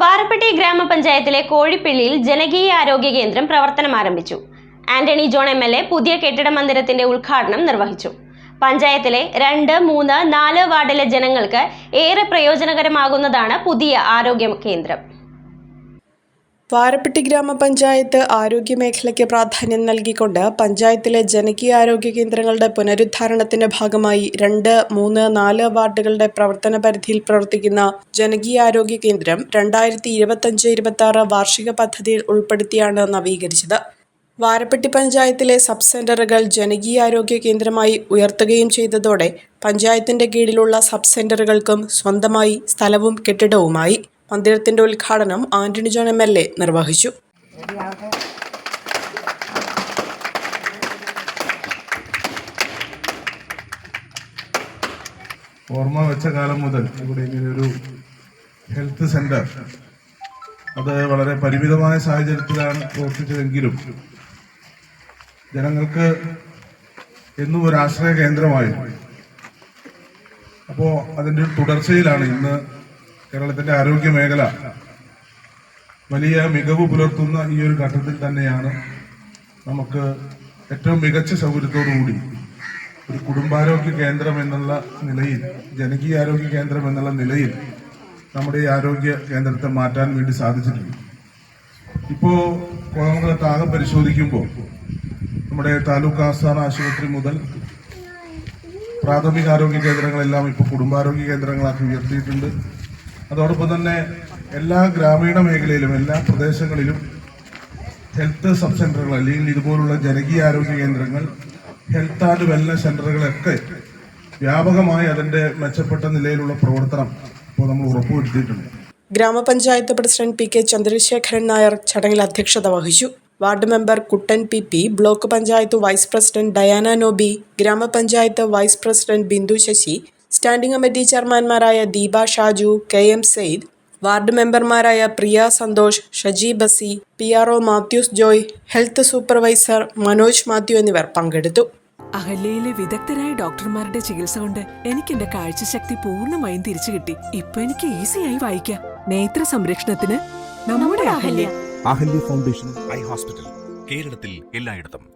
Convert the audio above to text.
വാരപ്പെട്ടി ഗ്രാമപഞ്ചായത്തിലെ കോഴിപ്പള്ളിയിൽ ജനകീയ ആരോഗ്യ കേന്ദ്രം പ്രവർത്തനം ആരംഭിച്ചു. Antony John M L A പുതിയ കെട്ടിട മന്ദിരത്തിന്റെ ഉദ്ഘാടനം നിർവഹിച്ചു. പഞ്ചായത്തിലെ രണ്ട് മൂന്ന് നാല് വാർഡിലെ ജനങ്ങൾക്ക് ഏറെ പ്രയോജനകരമാകുന്നതാണ് പുതിയ ആരോഗ്യ കേന്ദ്രം. വാരപ്പെട്ടി ഗ്രാമപഞ്ചായത്ത് ആരോഗ്യമേഖലയ്ക്ക് പ്രാധാന്യം നൽകിക്കൊണ്ട് പഞ്ചായത്തിലെ ജനകീയ ആരോഗ്യ കേന്ദ്രങ്ങളുടെ പുനരുദ്ധാരണത്തിന്റെ ഭാഗമായി രണ്ട് മൂന്ന് നാല് വാർഡുകളുടെ പ്രവർത്തന പരിധിയിൽ പ്രവർത്തിക്കുന്ന ജനകീയ ആരോഗ്യ കേന്ദ്രം രണ്ടായിരത്തി ഇരുപത്തഞ്ച് ഇരുപത്തി ആറ് വാർഷിക പദ്ധതിയിൽ ഉൾപ്പെടുത്തിയാണ് നവീകരിച്ചത്. വാരപ്പെട്ടി പഞ്ചായത്തിലെ സബ് സെന്ററുകൾ ജനകീയ ആരോഗ്യ കേന്ദ്രമായി ഉയർത്തുകയും ചെയ്തതോടെ പഞ്ചായത്തിന്റെ കീഴിലുള്ള സബ് സെന്ററുകൾക്കും സ്വന്തമായി സ്ഥലവും കെട്ടിടവുമായി. മന്ദിരത്തിന്റെ ഉദ്ഘാടനം Antony John M L A നിർവഹിച്ചു. ഓർമ്മ വെച്ച കാലം മുതൽ ഇവിടെ ഇങ്ങനെ ഒരു ഹെൽത്ത് സെന്റർ അത് വളരെ പരിമിതമായ സാഹചര്യത്തിലാണ് പ്രവർത്തിച്ചതെങ്കിലും ജനങ്ങൾക്ക് എന്നും ഒരു ആശ്രയ കേന്ദ്രമായി അപ്പോൾ അതിന്റെ തുടർച്ചയിലാണ് ഇന്ന് കേരളത്തിന്റെ ആരോഗ്യ മേഖല വലിയ മികവ് പുലർത്തുന്ന ഈ ഒരു ഘട്ടത്തിൽ തന്നെയാണ് നമുക്ക് ഏറ്റവും മികച്ച സൗകര്യത്തോടുകൂടി ഒരു കുടുംബാരോഗ്യ കേന്ദ്രം എന്നുള്ള നിലയിൽ ജനകീയ ആരോഗ്യ കേന്ദ്രം എന്നുള്ള നിലയിൽ നമ്മുടെ ഈ ആരോഗ്യ കേന്ദ്രത്തെ മാറ്റാൻ വേണ്ടി സാധിച്ചിട്ടുണ്ട്. ഇപ്പോൾ കോതമംഗലത്ത് താകം പരിശോധിക്കുമ്പോൾ നമ്മുടെ താലൂക്ക് ആസ്ഥാന ആശുപത്രി മുതൽ പ്രാഥമിക ആരോഗ്യ കേന്ദ്രങ്ങളെല്ലാം ഇപ്പോൾ കുടുംബാരോഗ്യ കേന്ദ്രങ്ങളാക്കി ഉയർത്തിയിട്ടുണ്ട്. അതോടൊപ്പം തന്നെ എല്ലാ ഗ്രാമീണ മേഖലയിലും എല്ലാ പ്രദേശങ്ങളിലും ഹെൽത്ത് സബ് സെന്ററുകൾ അല്ലെങ്കിൽ ഇതുപോലുള്ള ജനകീയ ആരോഗ്യ കേന്ദ്രങ്ങൾ ഹെൽത്ത് ആൻഡ് വെൽനസ് സെന്ററുകളൊക്കെ വ്യാപകമായി അതിന്റെ മെച്ചപ്പെട്ട നിലയിലുള്ള പ്രവർത്തനം ഇപ്പോൾ നമ്മൾ ഉറപ്പുവരുത്തിയിട്ടുണ്ട്. ഗ്രാമപഞ്ചായത്ത് president P K Chandrasekharan Nair ചടങ്ങിൽ അധ്യക്ഷത വഹിച്ചു. Ward member Kuttan P P block panchayat vice president Diana Nobi ഗ്രാമപഞ്ചായത്ത് vice president Bindu Sasi standing committee ചെയർമാൻമാരായ Deepa Shaju K M Sayed ward മെമ്പർമാരായ Priya Santhosh Shaji Basi P R O Mathews Joy health supervisor Manoj Mathew എന്നിവർ പങ്കെടുത്തു. അഹല്യയിലെ വിദഗ്ധരായ ഡോക്ടർമാരുടെ ചികിത്സ കൊണ്ട് എനിക്ക് എന്റെ കാഴ്ചശക്തി പൂർണമായും തിരിച്ചു കിട്ടി. ഇപ്പൊ എനിക്ക് ഈസിയായി വായിക്കാം. നേത്ര സംരക്ഷണത്തിന് നമ്മുടെ Ahalya. Ahalya foundation eye hospital കേരളത്തിൽ എല്ലായിടത്തും.